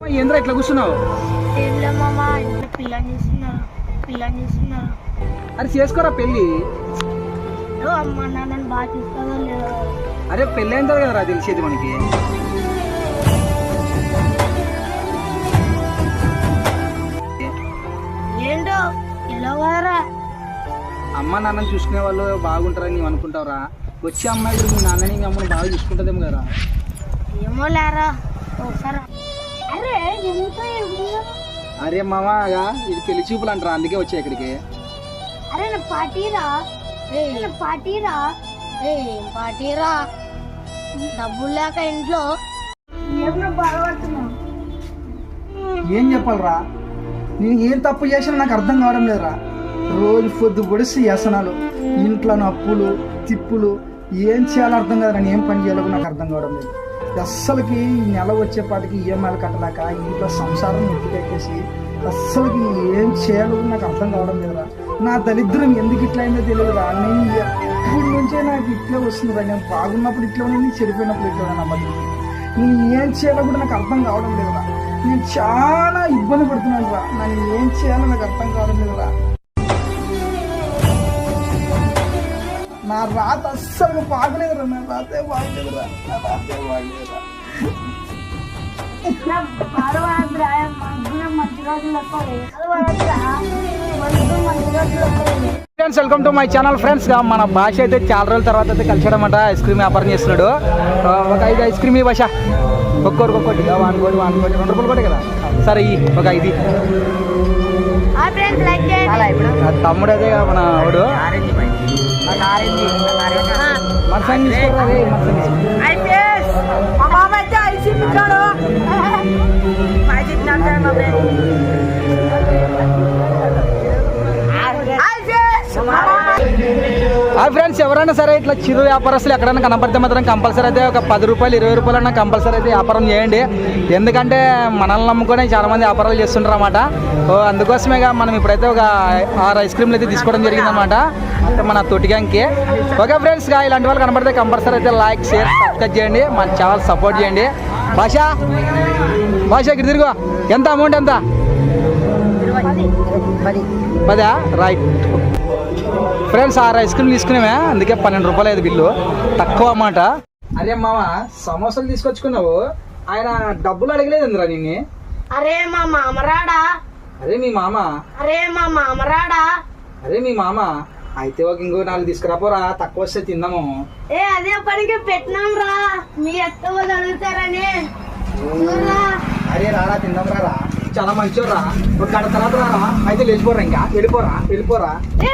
ఏంద్రా ఇట్లా కూర్చున్నావు? పిల్లని చేస్తున్నారు పిల్లని చేస్తున్నారు అరే చేసుకోరా పెళ్ళి? ఏదో అమ్మ నాన్నని బాగా లేదో. అరే పెళ్ళి అయిన తర్వాత కదరా తెలిసేది మనకి. ఏంటో ఎలా కదరా అమ్మ నాన్నని చూసుకునే వాళ్ళు బాగుంటారని నువ్వు అనుకుంటావురా? వచ్చే అమ్మాయి మీ నాన్నని మీ అమ్మని బాగా చూసుకుంటుందేమో కదా ఏమో లేరా ఒకసారి అరే మామగా ఇది పెళ్ళి చూపులు అంటారా? అందుకే వచ్చా ఇక్కడికి. అరే నా పార్టీరా? ఏ. నా పార్టీరా? ఏ పార్టీరా? డబ్బులు లేక ఇంట్లో. ఏం చెప్పాలరా? నేను ఏం తప్పు చేసినా నాకు అర్థం కావడం లేదురా. రోజు పొద్దు పొడిసి వ్యసనాలు ఇంట్లో అప్పులు తిప్పులు ఏం చేయాలో అర్థం కాదు నేను ఏం పని చేయాలో నాకు అర్థం కావడం లేదు. అస్సలకి నెల వచ్చేపాటికి ఈఎంఐలు కట్టలేక ఇంట్లో సంసారం ఎత్తుకెక్కేసి అస్సలకి ఏం చేయాలో నాకు అర్థం కావడం లేదురా. నా దరిద్రం ఎందుకు ఇట్లా అయిందో తెలియదురా. నేను ఎప్పటి నుంచే నాకు ఇట్లే వస్తుందిరా. నేను బాగున్నప్పుడు ఇట్లా ఉంది చెడిపోయినప్పుడు ఇట్లా నా మళ్ళీ నేను ఏం చేయాలో కూడా నాకు అర్థం కావడం లేదురా. నేను చాలా ఇబ్బంది పడుతున్నాను రా నన్ను ఏం చేయాలో నాకు అర్థం కావడం లేదురా. నా రాత అస్సలు బాగలేదురా నా రాతే బాగలేదురా నా రాతే బాగలేదురా friends welcome to my channel friends మన భాష అయితే చాలా రోజుల తర్వాత అయితే కలిసాడనమాట ఐస్ క్రీమ్ వ్యాపారం చేస్తున్నాడు. ఆ, ఒక ఐదు ఐస్ క్రీమ్ ఈ భాష ఒక్కొక్కరికి ఒక్కొక్కటి వన్ కోటి వన్ కోటి రెండు రూపాయలు కోటి కదా? సరే ఈ ఒక ఐదు. ఫ్రెండ్స్ లైక్ చేయండి. ఆ తమ్ముడు అదే కదా మన వాడు. మర్సంగ్ తీసుకోరా రే, మర్సంగ్ తీసుకో. ఆ ఎవరైనా సరే ఇట్లా చిరు వ్యాపారస్తులు ఎక్కడైనా కనపడితే మాత్రం కంపల్సరీ అయితే ఒక పది రూపాయలు ఇరవై రూపాయలు అన్న కంపల్సరీ అయితే వ్యాపారం చేయండి. ఎందుకంటే మనల్ని నమ్ముకొని చాలా మంది వ్యాపారాలు చేస్తుంటారు అనమాట అందుకోసమే మనం ఇప్పుడైతే ఒక ఆరు ఐస్ క్రీమ్లు అయితే తీసుకోవడం జరిగింది అనమాట మన తొటిగాంకి ఓకే ఫ్రెండ్స్ ఇలాంటి వాళ్ళు కనపడితే కంపల్సరీ అయితే లైక్ షేర్ సబ్స్క్రైబ్ చేయండి. మన ఛానల్ సపోర్ట్ చేయండి. భాష భాష ఇక్కడ తిరుగు. ఎంత అమౌంట్ ఎంత? పదా? రైట్. ఫ్రెండ్స్ ఆరు ఐస్ క్రీమ్ తీసుకున్నామే అందుకే పన్నెండు రూపాయలు అయింది బిల్లు. తక్కువ అన్నమాట. అరే మామ సమోసాలు తీసుకొచ్చుకున్నావు? ఆయన డబ్బులు అడగలేదు ఎందురా నిన్ను? అరే మా మామరాడా? అరే మీ మామ? అరే మా మామరాడా? అరే మీ మామ? అయితే ఒక ఇంకో నాలుగు తీసుకురాపోరా తక్కువ వస్తే తిందాము. ఏ అదే పనికి పెట్టినాం రా మీ వాళ్ళు అడుగుతారని. అరే రారా తిందాం రారా చాలా మంచివారా ఒక గంట తర్వాత రారా? అయితే లేచిపోరా ఇంకా. వెళ్ళిపోరా వెళ్ళిపోరా. ఏ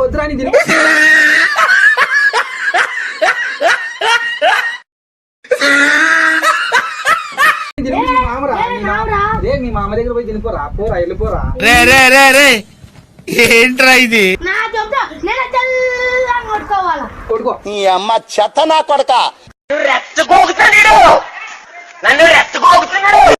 వద్దురా నీ మీ మామ దగ్గర పోయి తినిపోరా? పోరా వెళ్ళిపోరా. రే రే రే రే. ఏంట్రా ఇది? అమ్మ చెత్త నా కొడక. నన్ను